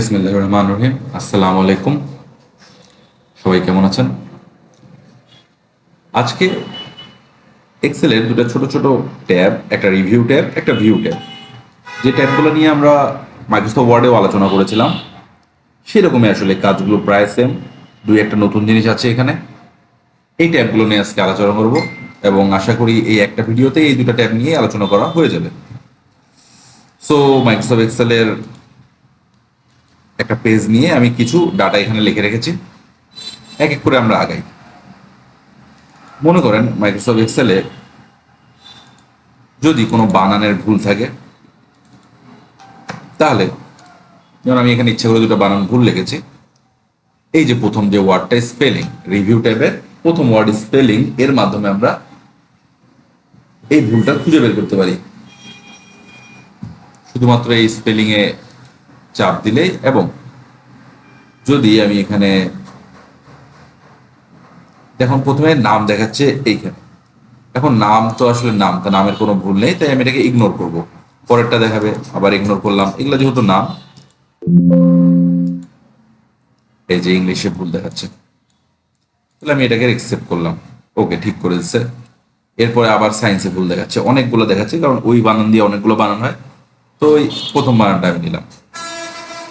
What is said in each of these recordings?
রহমান রহিম আলাইকুম সবাই কেমন আছেন? আজকে এক্সেলের ছোট ছোট ট্যাব, একটা রিভিউ ট্যাব, একটা ভিউ ট্যাব। যে ট্যাবগুলো নিয়ে আমরা মাইক্রোসফট ওয়ার্ডেও আলোচনা করেছিলাম, সেরকমই আসলে কাজগুলো প্রায় সেম দুই একটা নতুন জিনিস আছে এখানে। এই ট্যাবগুলো নিয়ে আজকে আলোচনা করব এবং আশা করি এই একটা ভিডিওতে এই দুটো ট্যাব নিয়ে আলোচনা করা হয়ে যাবে। সো মাইক্রোসফট এক্সেলের একটা পেজ নিয়ে আমি কিছু ডাটা এখানে লিখে রেখেছি। এক এক করে আমরা আগাই। মনে করেন মাইক্রোসফট এক্সেলে যদি কোনো বানানের ভুল থাকে, তাহলে যেমন আমি এখানে ইচ্ছা করে দুটো বানান ভুল লিখেছি, এই যে প্রথম যে ওয়ার্ডটা স্পেলিং রিভিউ টাইপের প্রথম ওয়ার্ড স্পেলিং এর মাধ্যমে আমরা এই ভুলটা খুঁজে বের করতে পারি। শুধুমাত্র এই স্পেলিং এ চাপ দিলে এবং যদি আমি এখানে দেখুন প্রথমে নাম দেখাচ্ছে এইখানে। এখন নাম তো আসলে নাম, তো নামের কোনো ভুল নেই, তাই আমি এটাকে ইগনোর করব। পরেরটা দেখাবে, আবার ইগনোর করলাম। এগুলো যেহেতু নাম, এই যে ইংলিশে ভুল দেখাচ্ছে। তাহলে আমি এটাকে অ্যাকসেপ্ট করলাম। ওকে, ঠিক করে দিচ্ছে। এরপরে আবার সায়েন্সে ভুল দেখাচ্ছে। অনেকগুলো দেখাচ্ছে, কারণ ওই বানান দিয়ে অনেকগুলো বানান হয়। তো ওই প্রথম বানানটা আমি নিলাম।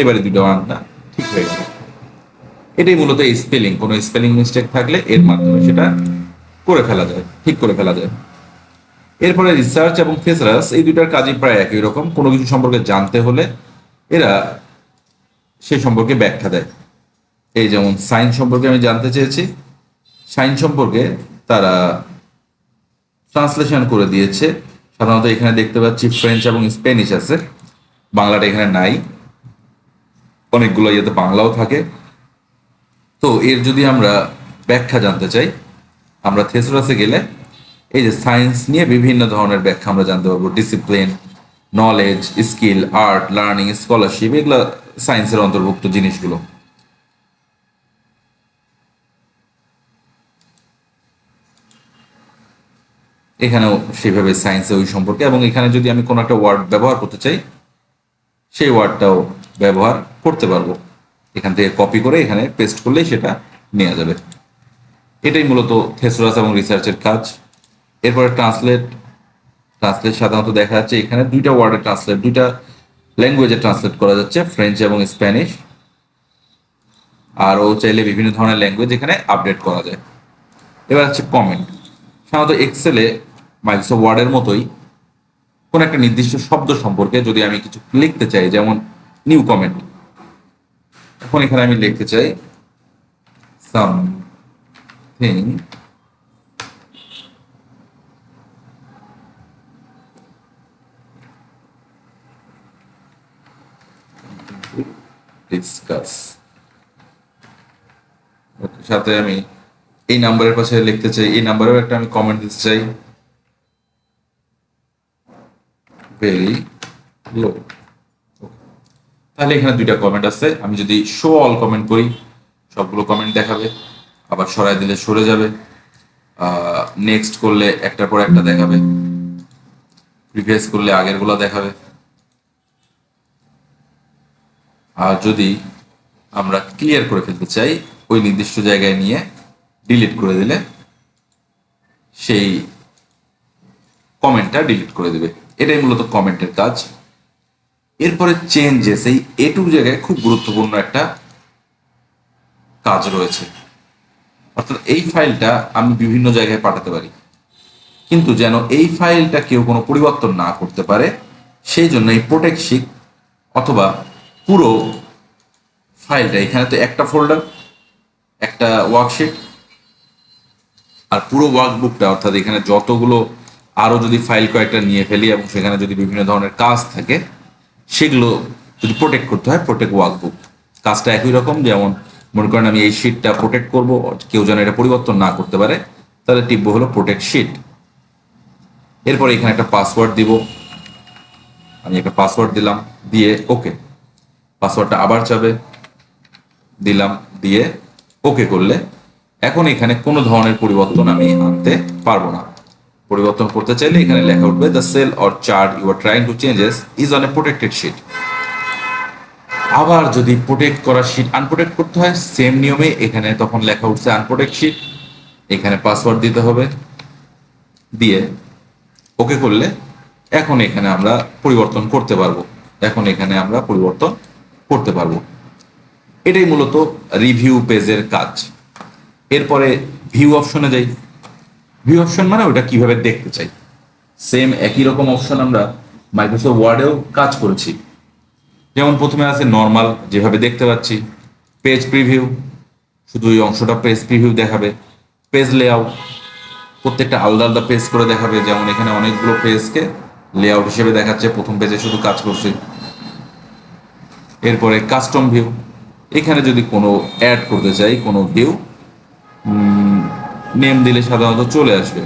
এবারে দুটো বানানটা ঠিক হয়ে গেল। এটাই মূলত স্পেলিং কোনো স্পেলিং মিস্টেক থাকলে এর মাধ্যমে সেটা করে ফেলা যায়, ঠিক করে ফেলা যায়। এরপরে রিসার্চ এবং ফেসারাস এই দুটার কাজই প্রায় একই রকম। কোনো কিছু সম্পর্কে জানতে হলে এরা সে সম্পর্কে ব্যাখ্যা দেয়। এই যেমন সাইন সম্পর্কে আমি জানতে চেয়েছি সাইন সম্পর্কে তারা ট্রান্সলেশন করে দিয়েছে। সাধারণত এখানে দেখতে পাচ্ছি ফ্রেঞ্চ এবং স্প্যানিশ আছে, বাংলাটা এখানে নাই। অনেকগুলো ইয়েতে বাংলাও থাকে। তো এর যদি আমরা ব্যাখ্যা জানতে চাই, আমরা থেসরাসে গেলে এই যে সায়েন্স নিয়ে বিভিন্ন ধরনের ব্যাখ্যা আমরা জানতে পারব। Discipline, knowledge, skill, art, learning, scholarship, এগুলো সায়েন্সের অন্তর্ভুক্ত জিনিসগুলো। এখানেও সেভাবে সায়েন্সে ওই সম্পর্কে, এবং এখানে যদি আমি কোনো একটা ওয়ার্ড ব্যবহার করতে চাই, সেই ওয়ার্ডটাও ব্যবহার করতে পারব। এখান থেকে কপি করে এখানে পেস্ট করলেই সেটা নেওয়া যাবে। এটাই মূলত থেসরাস এবং রিসার্চের কাজ। এরপরে ট্রান্সলেট ট্রান্সলেট সাধারণত দেখা যাচ্ছে এখানে দুইটা ওয়ার্ডের ট্রান্সলেট দুইটা ল্যাঙ্গুয়েজে ট্রান্সলেট করা যাচ্ছে ফ্রেঞ্চ এবং স্প্যানিশ আরও চাইলে বিভিন্ন ধরনের ল্যাঙ্গুয়েজ এখানে আপডেট করা যায়। এবার হচ্ছে কমেন্ট সাধারণত এক্সেলে মাইক্রোসফট ওয়ার্ডের মতোই কোনো একটা নির্দিষ্ট শব্দ সম্পর্কে যদি আমি কিছু লিখতে চাই, যেমন নিউ কমেন্ট এখন এখানে আমি লিখতে চাই সামথিং ডিসকাস সাথে আমি এই নাম্বারের পাশে লিখতে চাই, এই নাম্বারেও একটা আমি কমেন্ট দিতে চাই। ভেরি লো তাহলে এখানে দুইটা কমেন্ট আছে। আমি যদি শো অল কমেন্ট করি, সবগুলো কমেন্ট দেখাবে, আবার সরাই দিলে সরে যাবে। নেক্সট করলে একটার পর একটা দেখাবে। প্রিভিয়াস করলে আগেরগুলো দেখাবে। আর যদি আমরা ক্লিয়ার করে ফেলতে চাই, ওই নির্দিষ্ট জায়গায় নিয়ে ডিলিট করে দিলে সেই কমেন্টটা ডিলিট করে দেবে। এটাই মূলত কমেন্টের কাজ। এরপরে চেঞ্জেস এই এটুক জায়গায় খুব গুরুত্বপূর্ণ একটা কাজ রয়েছে। অর্থাৎ এই ফাইলটা আমি বিভিন্ন জায়গায় পাঠাতে পারি। কিন্তু যেন এই ফাইলটা কেউ কোনো পরিবর্তন না করতে পারে, সেই জন্য এই প্রোটেক্ট শিট অথবা পুরো ফাইলটা, এখানে তো একটা ফোল্ডার একটা ওয়ার্কশিট আর পুরো ওয়ার্কবুকটা অর্থাৎ এখানে যতগুলো আরও যদি ফাইল কয়েকটা নিয়ে ফেলি এবং সেখানে যদি বিভিন্ন ধরনের কাজ থাকে সেগুলো যদি প্রোটেক্ট করতে হয় প্রোটেক্ট ওয়ার্কবুক কাজটা একই রকম, যেমন মনে করেন আমি এই শিটটা প্রোটেক্ট করব, কেউ যেন এটা পরিবর্তন না করতে পারে, তাহলে টিপব হলো প্রোটেক্ট শিট এরপরে এখানে একটা পাসওয়ার্ড দিব। আমি একটা পাসওয়ার্ড দিলাম, দিয়ে ওকে পাসওয়ার্ডটা আবার চাবে, দিলাম, দিয়ে ওকে করলে। এখন এখানে কোনো ধরনের পরিবর্তন আমি আনতে পারব না। পরিবর্তন করতে চাইলে এখানে লেখা উঠবে the cell or chart you are trying to changes is on a protected sheet আবার যদি প্রোটেক্ট করা শিট আনপ্রোটেক্ট করতে হয় সেম নিয়মে এখানে তখন লেখা উঠছে আনপ্রোটেক্ট শিট এখানে পাসওয়ার্ড দিতে হবে, দিয়ে ওকে করলে এখন এখানে আমরা পরিবর্তন করতে পারব, এখন এখানে আমরা পরিবর্তন করতে পারব। এটাই মূলত রিভিউ পেজের কাজ। এরপরে ভিউ অপশনে যাই। ভিউ অপশন মানে ওটা কীভাবে দেখতে চাই? সেম একই রকম অপশন আমরা মাইক্রোসফট ওয়ার্ডেও কাজ করেছি। যেমন প্রথমে আছে নর্মাল যেভাবে দেখতে পাচ্ছি। পেজ প্রিভিউ শুধু ওই অংশটা পেজ প্রিভিউ দেখাবে। পেজ লেআউট প্রত্যেকটা আলাদা আলাদা পেজ করে দেখাবে। যেমন এখানে অনেকগুলো পেজকে লেআউট হিসেবে দেখাচ্ছে। প্রথম পেজে শুধু কাজ করছে। এরপরে কাস্টম ভিউ এখানে যদি কোনো অ্যাড করতে চাই, কোনো ভিউ নেম দিলে সাধারণত চলে আসবে।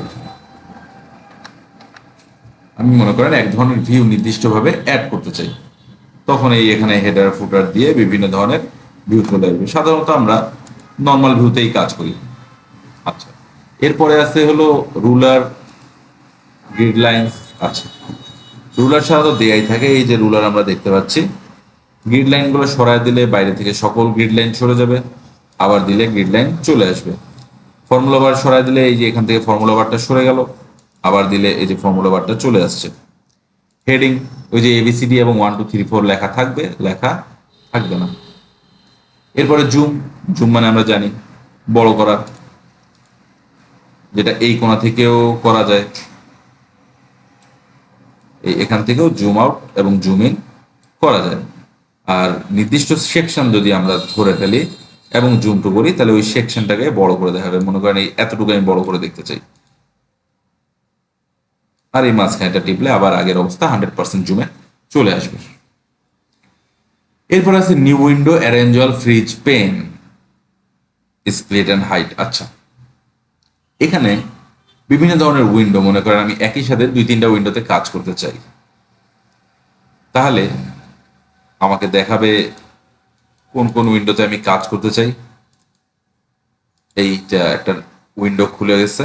আমি মনে করেন এক ধরনের ভিউ নির্দিষ্টভাবে অ্যাড করতে চাই। তখন এই এখানে হেডার ফুটার দিয়ে বিভিন্ন ধরনের ভিউ চলে আসবে। সাধারণত আমরা নর্মাল ভিউতেই কাজ করি। আচ্ছা এরপরে আছে হলো রুলার গ্রিড লাইন্স আছে রুলার সাধারণত দেয়াই থাকে, এই যে রুলার আমরা দেখতে পাচ্ছি। গ্রিড লাইনগুলো সরায় দিলে বাইরে থেকে সকল গ্রিড লাইন সরে যাবে, আবার দিলে গ্রিড লাইন চলে আসবে। ফর্মুলা বার সরাই দিলে এই যে এখান থেকে ফর্মুলা বারটা সরে গেল, আবার দিলে এই যে ফর্মুলা বারটা চলে আসছে। হেডিং ওই যে এবিসিডি এবং ওয়ান টু থ্রি ফোর লেখা থাকবে লেখা থাকবে না। এরপরে জুম জুম মানে আমরা জানি, বড় করা, যেটা এই কোণা থেকেও করা যায়। এই এখান থেকেও জুম আউট এবং জুম ইন করা যায়। আর নির্দিষ্ট সেকশন যদি আমরা ধরে ফেলি এবং জুম টু করি, তাহলে ওই সেকশনটাকে বড় করে দেখাবে। মনে করেন এই এতটুকু আমি বড় করে দেখতে চাই। আর এই মাঝখানেটা টিপলে আবার আগের অবস্থা হান্ড্রেড পার্সেন্ট জুমে চলে আসবে। এরপর আছে new window arrange all freeze pane split and hide আচ্ছা। এখানে বিভিন্ন ধরনের উইন্ডো মনে করেন আমি একই সাথে দুই তিনটা উইন্ডোতে কাজ করতে চাই। তাহলে আমাকে দেখাবে কোন কোন উইন্ডোতে আমি কাজ করতে চাই? এইটা একটা উইন্ডো খুলে গেছে।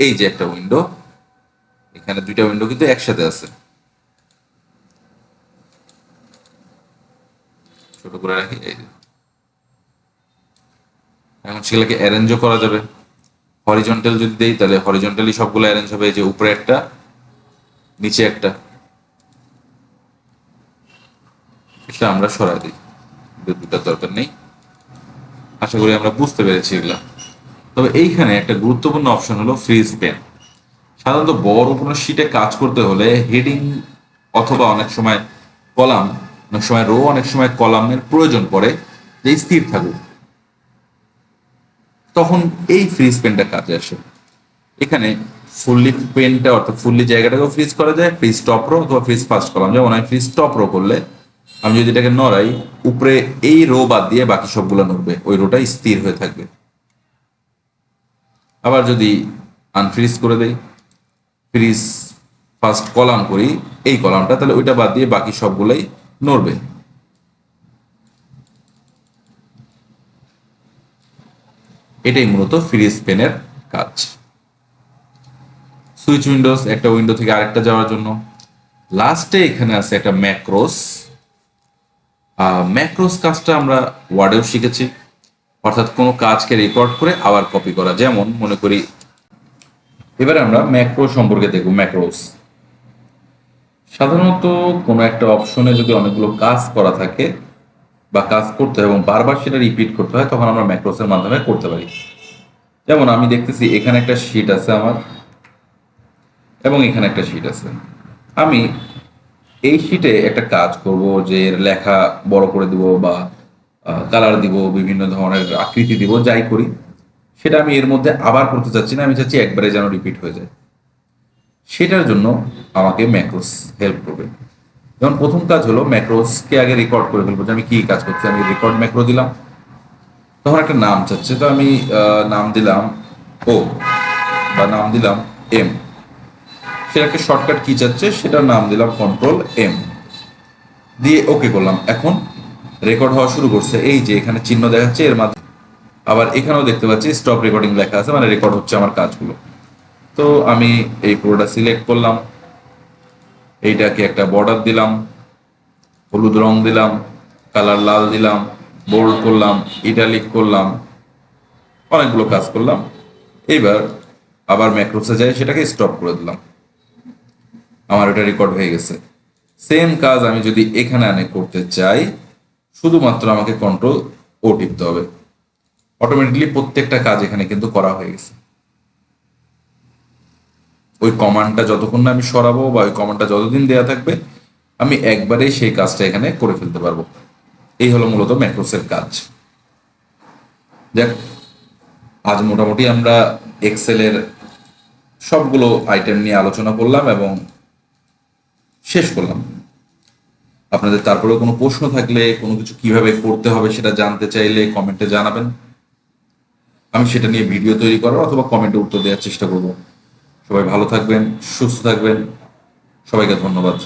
এই যে একটা উইন্ডো এখানে দুইটা উইন্ডো কিন্তু একসাথে আছে। ছোট করে রাখি, এই এখন সেগুলোকে অ্যারেঞ্জও করা যাবে। হরিজন্টাল যদি দেই, তাহলে হরিজন্টালি সবগুলো অ্যারেঞ্জ হবে। এই যে উপরে একটা, নিচে একটা। এটা আমরা সরাই দিই। দুটার দরকার নেই। আশা করি আমরা বুঝতে পেরেছি এগুলা। তবে এইখানে একটা গুরুত্বপূর্ণ অপশন হলো ফ্রিজ পেন সাধারণত বড় কোনো শিটে কাজ করতে হলে হেডিং অথবা অনেক সময় কলাম, অনেক সময় রো অনেক সময় কলামের প্রয়োজন পড়ে যে স্থির থাকুক। তখন এই ফ্রিজ পেনটা কাজে আসে। এখানে ফুললি পেনটা অর্থাৎ ফুললি জায়গাটাকেও ফ্রিজ করা যায় ফ্রিজ টপ রো অথবা ফ্রিজ ফার্স্ট কলাম যেমন ফ্রিজ টপ রো করলে আমি যদি এটাকে নড়াই, উপরে এই রো বাদ দিয়ে বাকি সবগুলো নড়বে। ওই রোটা স্থির হয়ে থাকবে। আবার যদি আনফ্রিজ করে দেই ফ্রিজ ফার্স্ট কলাম করি, এই কলামটা, তাহলে ওইটা বাদ দিয়ে বাকি সবগুলোই নড়বে। এটাই মূলত ফ্রিজ পেনের কাজ। সুইচ উইন্ডোজ একটা উইন্ডো থেকে আরেকটা যাওয়ার জন্য। লাস্টে এখানে আছে একটা ম্যাক্রোস ম্যাক্রোস কাজটা আমরা ওয়ার্ডেও শিখেছি। অর্থাৎ কোনো কাজকে রেকর্ড করে আবার কপি করা। যেমন, মনে করি, এবারে আমরা ম্যাক্রো সম্পর্কে দেখব ম্যাক্রোস সাধারণত কোনো একটা অপশনে যদি অনেকগুলো কাজ করা থাকে বা কাজ করতে হয় এবং বারবার সেটা রিপিট করতে হয়, তখন আমরা ম্যাক্রোসের মাধ্যমে করতে পারি। যেমন, আমি দেখতেছি এখানে একটা শিট আছে আমার এবং এখানে একটা শিট আছে। আমি এই শিটে একটা কাজ করব যে লেখা বড় করে দিব বা কালার দিব, বিভিন্ন ধরনের আকৃতি দিব, যাই করি। সেটা আমি এর মধ্যে আবার করতে চাচ্ছি না, আমি চাচ্ছি একবারে যেন রিপিট হয়ে যায়। সেটার জন্য আমাকে ম্যাক্রোস হেল্প করবে। যেমন প্রথম কাজ হলো ম্যাক্রোসকে আগে রেকর্ড করে ফেলব যে আমি কি কাজ করছি, আমি রেকর্ড ম্যাক্রো দিলাম। তখন একটা নাম চাচ্ছে, তো আমি নাম দিলাম ও বা নাম দিলাম এম সেটাকে শর্টকাট কি চাচ্ছে সেটার নাম দিলাম কন্ট্রোল এম দিয়ে ওকে করলাম। এখন রেকর্ড হওয়া শুরু করছে। এই যে এখানে চিহ্ন দেখাচ্ছে, এর মাধ্যমে আবার এখানেও দেখতে পাচ্ছি স্টপ রেকর্ডিং লেখা আছে মানে রেকর্ড হচ্ছে আমার কাজগুলো। তো আমি এই পুরোটা সিলেক্ট করলাম। এইটাকে একটা বর্ডার দিলাম। হলুদ রং দিলাম। কালার লাল দিলাম। বোল্ড করলাম। ইটালিক করলাম। অনেকগুলো কাজ করলাম। এইবার আবার ম্যাক্রোসে যাই, সেটাকে স্টপ করে দিলাম। আমার এটা রেকর্ড হয়ে গেছে। সেম কাজ আমি যদি এখানে আনে করতে চাই, শুধুমাত্র আমাকে কন্ট্রোল ও টিপতে হবে। অটোমেটিকলি প্রত্যেকটা কাজ এখানে কিন্তু করা হয়ে গেছে। ওই কমান্ডটা যতক্ষণ না আমি সরাবো বা ওই কমান্ডটা যতদিন দেয়া থাকবে, আমি একবারেই সেই কাজটা এখানে করে ফেলতে পারব। এই হলো মূলত ম্যাক্রোসের কাজ। যাক, আজ মোটামুটি আমরা এক্সেলের সবগুলো আইটেম নিয়ে আলোচনা করলাম এবং শেষ করলাম। আপনাদের তারপরেও কোনো প্রশ্ন থাকলে, কোনো কিছু কীভাবে করতে হবে সেটা জানতে চাইলে কমেন্টে জানাবেন। আমি সেটা নিয়ে ভিডিও তৈরি করার অথবা কমেন্টে উত্তর দেওয়ার চেষ্টা করব। সবাই ভালো থাকবেন, সুস্থ থাকবেন। সবাইকে ধন্যবাদ।